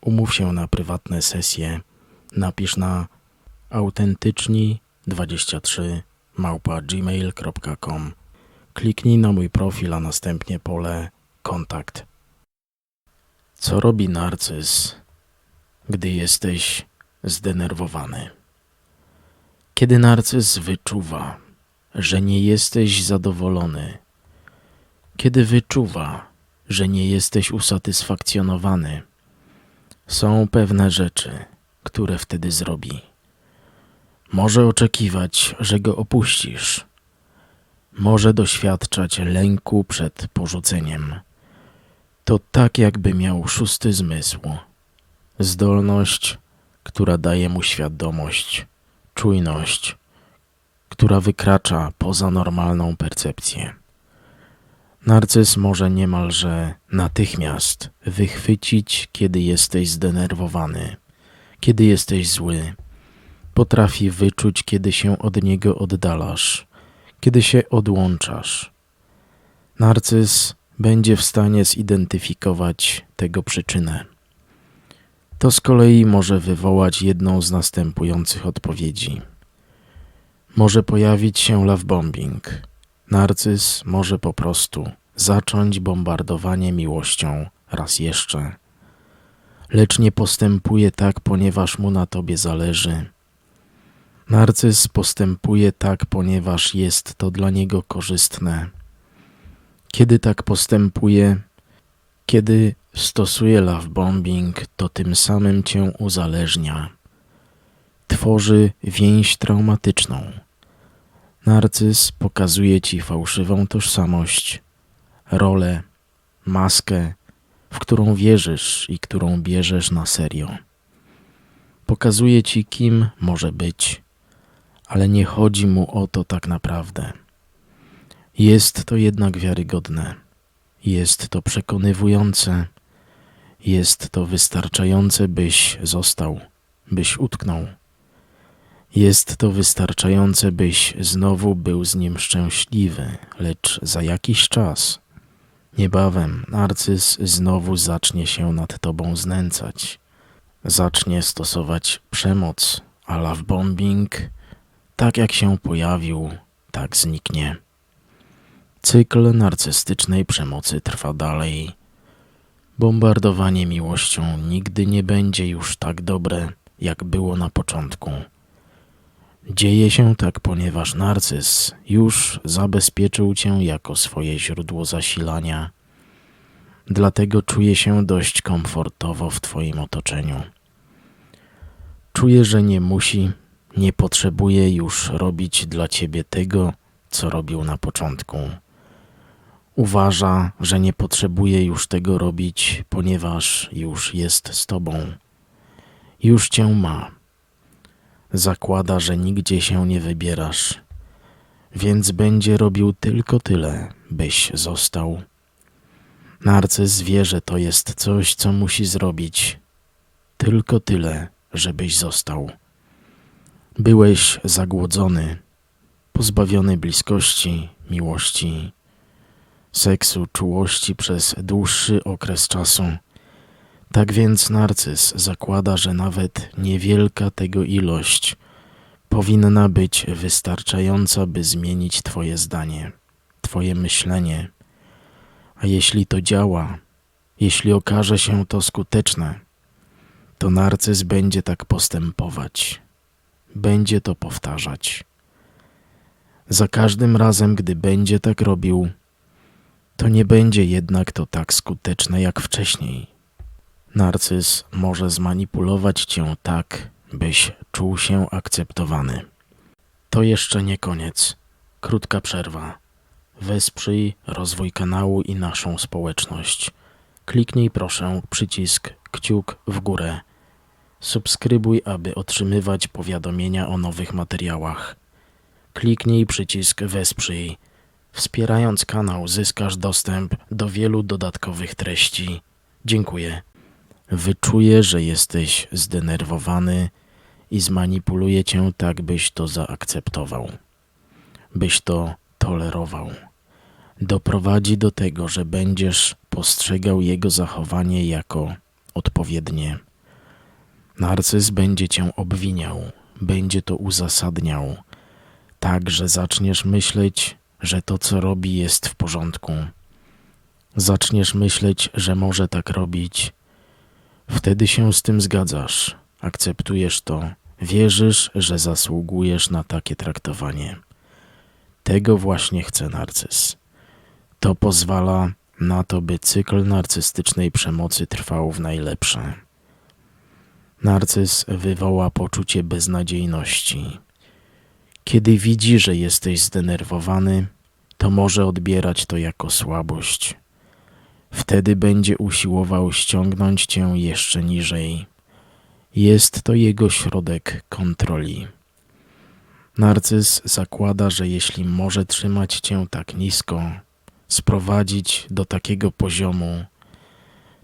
Umów się na prywatne sesje. Napisz na autentyczni23 małpa gmail.com. Kliknij na mój profil, a następnie pole kontakt. Co robi narcyz, gdy jesteś zdenerwowany? Kiedy narcyz wyczuwa, że nie jesteś zadowolony, kiedy wyczuwa, że nie jesteś usatysfakcjonowany, są pewne rzeczy, które wtedy zrobi. Może oczekiwać, że go opuścisz. Może doświadczać lęku przed porzuceniem. To tak, jakby miał szósty zmysł. Zdolność, która daje mu świadomość, czujność, która wykracza poza normalną percepcję. Narcyz może niemalże natychmiast wychwycić, kiedy jesteś zdenerwowany, kiedy jesteś zły. Potrafi wyczuć, kiedy się od niego oddalasz, kiedy się odłączasz. Narcyz będzie w stanie zidentyfikować tego przyczynę. To z kolei może wywołać jedną z następujących odpowiedzi. Może pojawić się love bombing. Narcyz może po prostu zacząć bombardowanie miłością raz jeszcze. Lecz nie postępuje tak, ponieważ mu na tobie zależy. Narcyz postępuje tak, ponieważ jest to dla niego korzystne. Kiedy tak postępuje, kiedy stosuje love bombing, to tym samym cię uzależnia. Tworzy więź traumatyczną. Narcyz pokazuje ci fałszywą tożsamość, rolę, maskę, w którą wierzysz i którą bierzesz na serio. Pokazuje ci, kim może być, ale nie chodzi mu o to tak naprawdę. Jest to jednak wiarygodne, jest to przekonywujące, jest to wystarczające, byś został, byś utknął. Jest to wystarczające, byś znowu był z nim szczęśliwy, lecz za jakiś czas, niebawem, narcyz znowu zacznie się nad tobą znęcać. Zacznie stosować przemoc, a love bombing, tak jak się pojawił, tak zniknie. Cykl narcystycznej przemocy trwa dalej. Bombardowanie miłością nigdy nie będzie już tak dobre, jak było na początku. Dzieje się tak, ponieważ narcyz już zabezpieczył cię jako swoje źródło zasilania. Dlatego czuje się dość komfortowo w twoim otoczeniu. Czuje, że nie musi, nie potrzebuje już robić dla ciebie tego, co robił na początku. Uważa, że nie potrzebuje już tego robić, ponieważ już jest z tobą. Już cię ma zakłada, że nigdzie się nie wybierasz, więc będzie robił tylko tyle, byś został. Narcyz wie, że to jest coś, co musi zrobić. Tylko tyle, żebyś został. Byłeś zagłodzony, pozbawiony bliskości, miłości, seksu, czułości przez dłuższy okres czasu. Tak więc narcyz zakłada, że nawet niewielka tego ilość powinna być wystarczająca, by zmienić Twoje zdanie, Twoje myślenie. A jeśli to działa, jeśli okaże się to skuteczne, to narcyz będzie tak postępować, będzie to powtarzać. Za każdym razem, gdy będzie tak robił, to nie będzie jednak to tak skuteczne jak wcześniej Narcyz może zmanipulować cię tak, byś czuł się akceptowany. To jeszcze nie koniec. Krótka przerwa. Wesprzyj rozwój kanału i naszą społeczność. Kliknij proszę przycisk kciuk w górę Subskrybuj, aby otrzymywać powiadomienia o nowych materiałach. Kliknij przycisk Wesprzyj. Wspierając kanał zyskasz dostęp do wielu dodatkowych treści. Dziękuję. Wyczuję, że jesteś zdenerwowany i zmanipuluje cię tak, byś to zaakceptował, byś to tolerował. Doprowadzi do tego, że będziesz postrzegał jego zachowanie jako odpowiednie. Narcyz będzie cię obwiniał, będzie to uzasadniał, tak że zaczniesz myśleć, że to, co robi, jest w porządku. Zaczniesz myśleć, że może tak robić. Wtedy się z tym zgadzasz, akceptujesz to, wierzysz, że zasługujesz na takie traktowanie. Tego właśnie chce narcyz. To pozwala na to, by cykl narcystycznej przemocy trwał w najlepsze. Narcyz wywoła poczucie beznadziejności. Kiedy widzi, że jesteś zdenerwowany, to może odbierać to jako słabość. Wtedy będzie usiłował ściągnąć cię jeszcze niżej. Jest to jego środek kontroli. Narcyz zakłada, że jeśli może trzymać cię tak nisko, sprowadzić do takiego poziomu,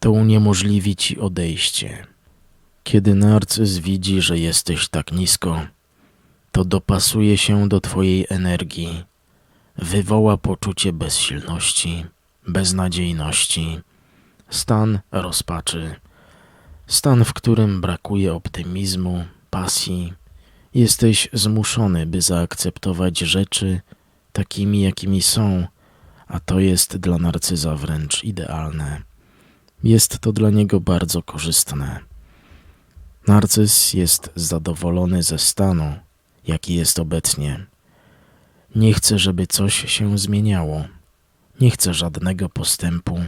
to uniemożliwi ci odejście. Kiedy narcyz widzi, że jesteś tak nisko, to dopasuje się do twojej energii, wywoła poczucie bezsilności, beznadziejności, stan rozpaczy, stan, w którym brakuje optymizmu, pasji. Jesteś zmuszony, by zaakceptować rzeczy takimi, jakimi są, a to jest dla narcyza wręcz idealne. Jest to dla niego bardzo korzystne. Narcyz jest zadowolony ze stanu, jaki jest obecnie. Nie chce, żeby coś się zmieniało. Nie chce żadnego postępu.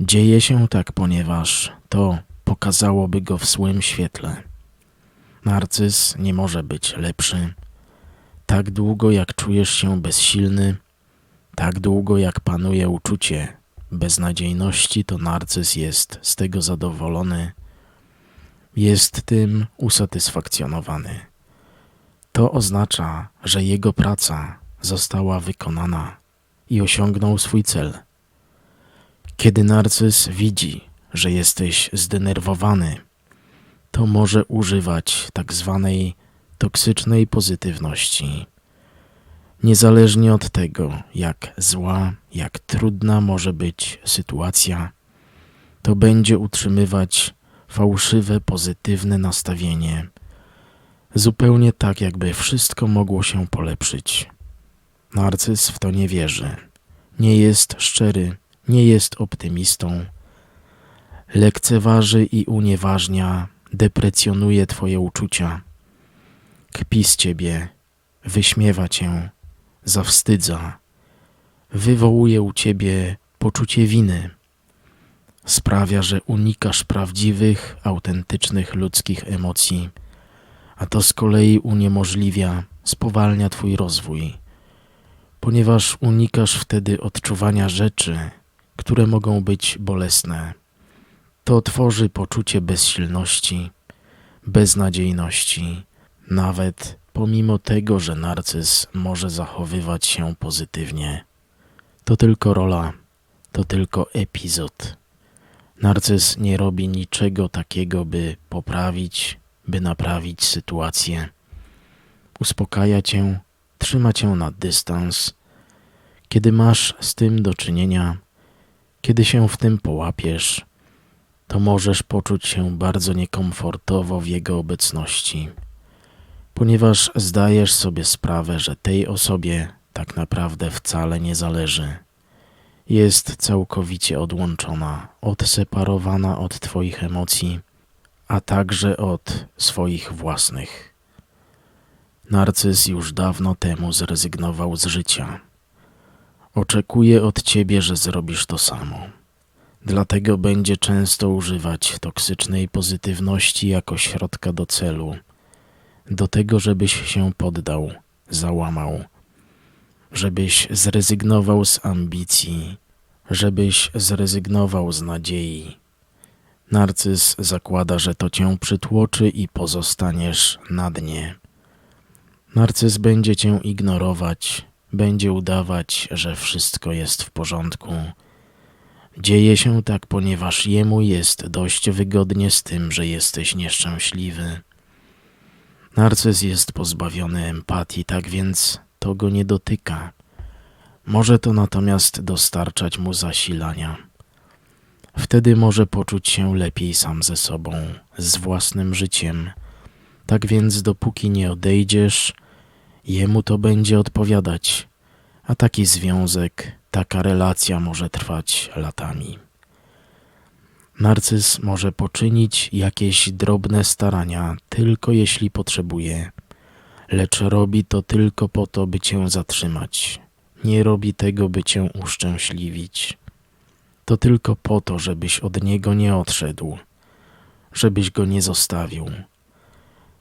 Dzieje się tak, ponieważ to pokazałoby go w złym świetle. Narcyz nie może być lepszy. Tak długo jak czujesz się bezsilny, tak długo jak panuje uczucie beznadziejności, to narcyz jest z tego zadowolony, jest tym usatysfakcjonowany. To oznacza, że jego praca została wykonana i osiągnął swój cel. Kiedy narcyz widzi, że jesteś zdenerwowany, to może używać tak zwanej toksycznej pozytywności. Niezależnie od tego, jak zła, jak trudna może być sytuacja, to będzie utrzymywać fałszywe, pozytywne nastawienie, zupełnie tak, jakby wszystko mogło się polepszyć. Narcyz w to nie wierzy, nie jest szczery, nie jest optymistą, lekceważy i unieważnia, deprecjonuje Twoje uczucia, kpi z Ciebie, wyśmiewa Cię, zawstydza, wywołuje u Ciebie poczucie winy, sprawia, że unikasz prawdziwych, autentycznych ludzkich emocji, a to z kolei uniemożliwia, spowalnia Twój rozwój, ponieważ unikasz wtedy odczuwania rzeczy, które mogą być bolesne. To tworzy poczucie bezsilności, beznadziejności, nawet pomimo tego, że narcyz może zachowywać się pozytywnie. To tylko rola, to tylko epizod. Narcyz nie robi niczego takiego, by poprawić, by naprawić sytuację. Uspokaja cię, trzyma cię na dystans. Kiedy masz z tym do czynienia, kiedy się w tym połapiesz, to możesz poczuć się bardzo niekomfortowo w jego obecności, ponieważ zdajesz sobie sprawę, że tej osobie tak naprawdę wcale nie zależy jest całkowicie odłączona, odseparowana od Twoich emocji, a także od swoich własnych. Narcyz już dawno temu zrezygnował z życia. Oczekuje od Ciebie, że zrobisz to samo. Dlatego będzie często używać toksycznej pozytywności jako środka do celu, do tego, żebyś się poddał, załamał żebyś zrezygnował z ambicji, żebyś zrezygnował z nadziei. Narcyz zakłada, że to cię przytłoczy i pozostaniesz na dnie. Narcyz będzie cię ignorować, będzie udawać, że wszystko jest w porządku. Dzieje się tak, ponieważ jemu jest dość wygodnie z tym, że jesteś nieszczęśliwy. Narcyz jest pozbawiony empatii, tak więc to go nie dotyka. Może to natomiast dostarczać mu zasilania. Wtedy może poczuć się lepiej sam ze sobą, z własnym życiem. Tak więc, dopóki nie odejdziesz, jemu to będzie odpowiadać, a taki związek, taka relacja może trwać latami. Narcyz może poczynić jakieś drobne starania, tylko jeśli potrzebuje, lecz robi to tylko po to, by cię zatrzymać. Nie robi tego, by cię uszczęśliwić. To tylko po to, żebyś od niego nie odszedł, żebyś go nie zostawił.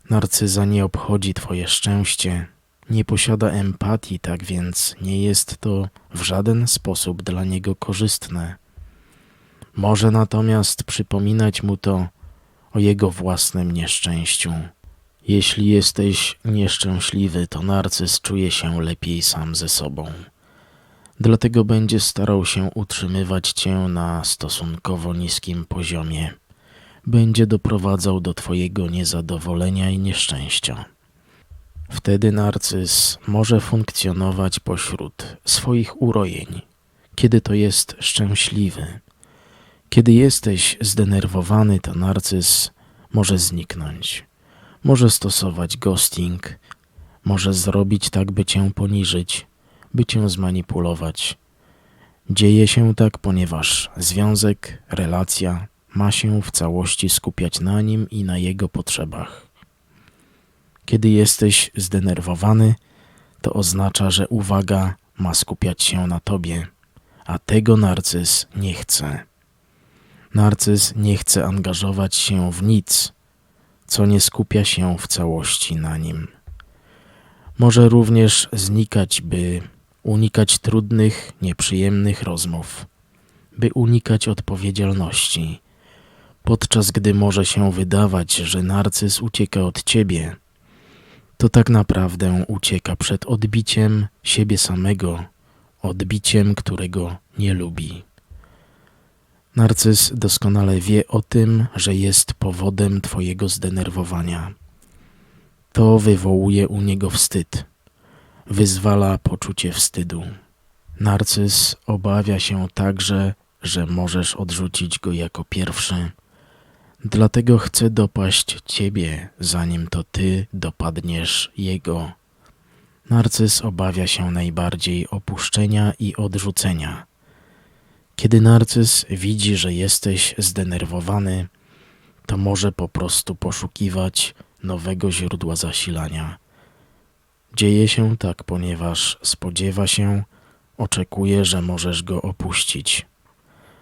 Narcyza nie obchodzi twoje szczęście, nie posiada empatii, tak więc nie jest to w żaden sposób dla niego korzystne. Może natomiast przypominać mu to o jego własnym nieszczęściu. Jeśli jesteś nieszczęśliwy, to narcyz czuje się lepiej sam ze sobą. Dlatego będzie starał się utrzymywać cię na stosunkowo niskim poziomie. Będzie doprowadzał do twojego niezadowolenia i nieszczęścia. Wtedy narcyz może funkcjonować pośród swoich urojeń, kiedy to jest szczęśliwy. Kiedy jesteś zdenerwowany, to narcyz może zniknąć. Może stosować ghosting, może zrobić tak, by cię poniżyć, by cię zmanipulować. Dzieje się tak, ponieważ związek, relacja ma się w całości skupiać na nim i na jego potrzebach. Kiedy jesteś zdenerwowany, to oznacza, że uwaga ma skupiać się na tobie, a tego narcyz nie chce. Narcyz nie chce angażować się w nic, co nie skupia się w całości na nim. Może również znikać, by unikać trudnych, nieprzyjemnych rozmów, by unikać odpowiedzialności, podczas gdy może się wydawać, że narcyz ucieka od ciebie, to tak naprawdę ucieka przed odbiciem siebie samego, odbiciem, którego nie lubi. Narcyz doskonale wie o tym, że jest powodem Twojego zdenerwowania. To wywołuje u niego wstyd, wyzwala poczucie wstydu. Narcyz obawia się także, że możesz odrzucić go jako pierwszy. Dlatego chce dopaść ciebie, zanim to ty dopadniesz jego. Narcyz obawia się najbardziej opuszczenia i odrzucenia. Kiedy narcyz widzi, że jesteś zdenerwowany, to może po prostu poszukiwać nowego źródła zasilania. Dzieje się tak, ponieważ spodziewa się, oczekuje, że możesz go opuścić.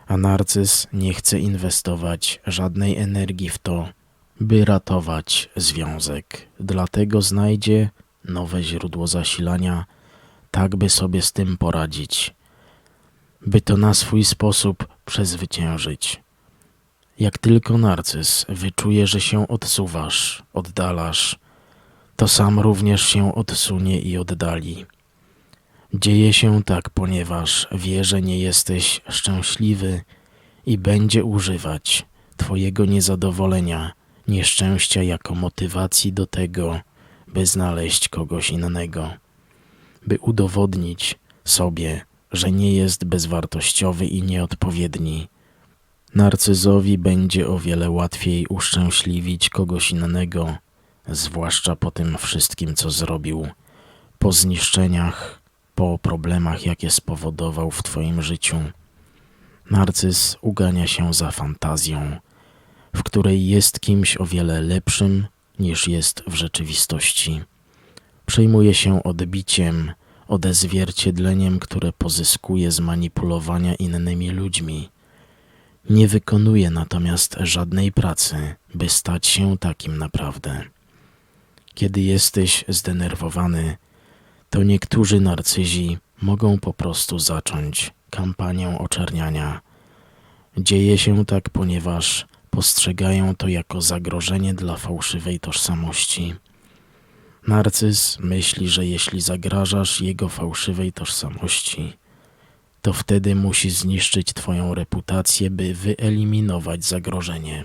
A narcyz nie chce inwestować żadnej energii w to, by ratować związek. Dlatego znajdzie nowe źródło zasilania, tak by sobie z tym poradzić by to na swój sposób przezwyciężyć. Jak tylko narcyz wyczuje, że się odsuwasz, oddalasz, to sam również się odsunie i oddali. Dzieje się tak, ponieważ wie, że nie jesteś szczęśliwy i będzie używać Twojego niezadowolenia, nieszczęścia jako motywacji do tego, by znaleźć kogoś innego, by udowodnić sobie, że nie jest bezwartościowy i nieodpowiedni. Narcyzowi będzie o wiele łatwiej uszczęśliwić kogoś innego, zwłaszcza po tym wszystkim, co zrobił, po zniszczeniach, po problemach, jakie spowodował w Twoim życiu. Narcyz ugania się za fantazją, w której jest kimś o wiele lepszym niż jest w rzeczywistości. Przejmuje się odbiciem, odezwierciedleniem, które pozyskuje z manipulowania innymi ludźmi. Nie wykonuje natomiast żadnej pracy, by stać się takim naprawdę. Kiedy jesteś zdenerwowany, to niektórzy narcyzi mogą po prostu zacząć kampanię oczerniania. Dzieje się tak, ponieważ postrzegają to jako zagrożenie dla fałszywej tożsamości. Narcyz myśli, że jeśli zagrażasz jego fałszywej tożsamości, to wtedy musi zniszczyć Twoją reputację, by wyeliminować zagrożenie.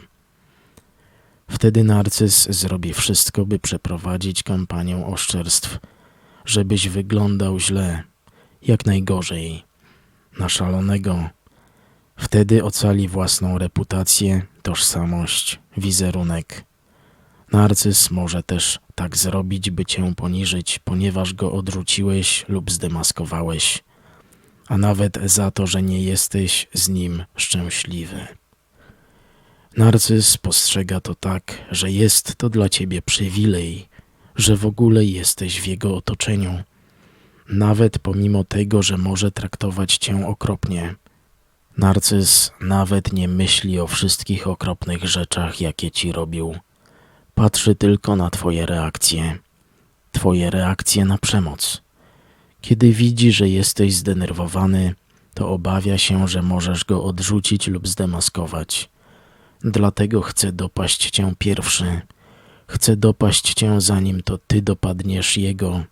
Wtedy narcyz zrobi wszystko, by przeprowadzić kampanię oszczerstw, żebyś wyglądał źle, jak najgorzej, na szalonego. Wtedy ocali własną reputację, tożsamość, wizerunek. Narcyz może też tak zrobić, by cię poniżyć, ponieważ go odrzuciłeś lub zdemaskowałeś, a nawet za to, że nie jesteś z nim szczęśliwy. Narcyz postrzega to tak, że jest to dla ciebie przywilej, że w ogóle jesteś w jego otoczeniu, nawet pomimo tego, że może traktować cię okropnie. Narcyz nawet nie myśli o wszystkich okropnych rzeczach, jakie ci robił. Patrzy tylko na twoje reakcje, twoje reakcje na przemoc. Kiedy widzi, że jesteś zdenerwowany, to obawia się, że możesz go odrzucić lub zdemaskować. Dlatego chce dopaść cię pierwszy. Chce dopaść cię, zanim to ty dopadniesz jego.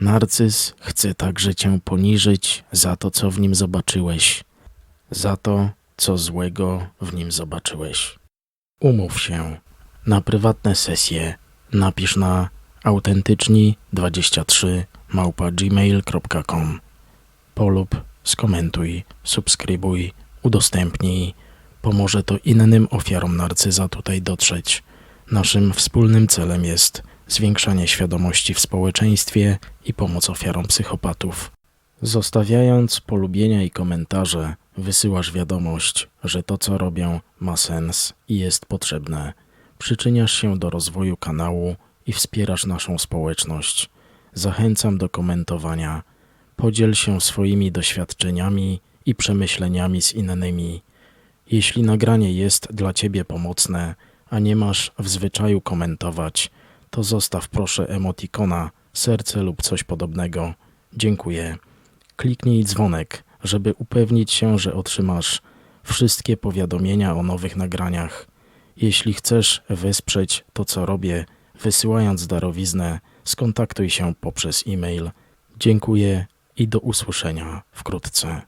Narcyz chce także cię poniżyć za to, co w nim zobaczyłeś, za to, co złego w nim zobaczyłeś. Umów się na prywatne sesje. Napisz na autentyczni23 małpa gmail.com Polub, skomentuj, subskrybuj, udostępnij. Pomoże to innym ofiarom narcyza tutaj dotrzeć. Naszym wspólnym celem jest zwiększanie świadomości w społeczeństwie i pomoc ofiarom psychopatów. Zostawiając polubienia i komentarze, wysyłasz wiadomość, że to co robię ma sens i jest potrzebne. Przyczyniasz się do rozwoju kanału i wspierasz naszą społeczność. Zachęcam do komentowania. Podziel się swoimi doświadczeniami i przemyśleniami z innymi. Jeśli nagranie jest dla Ciebie pomocne, a nie masz w zwyczaju komentować, to zostaw proszę emotikona, serce lub coś podobnego. Dziękuję. Kliknij dzwonek, żeby upewnić się, że otrzymasz wszystkie powiadomienia o nowych nagraniach. Jeśli chcesz wesprzeć to, co robię, wysyłając darowiznę, skontaktuj się poprzez e-mail. Dziękuję i do usłyszenia wkrótce.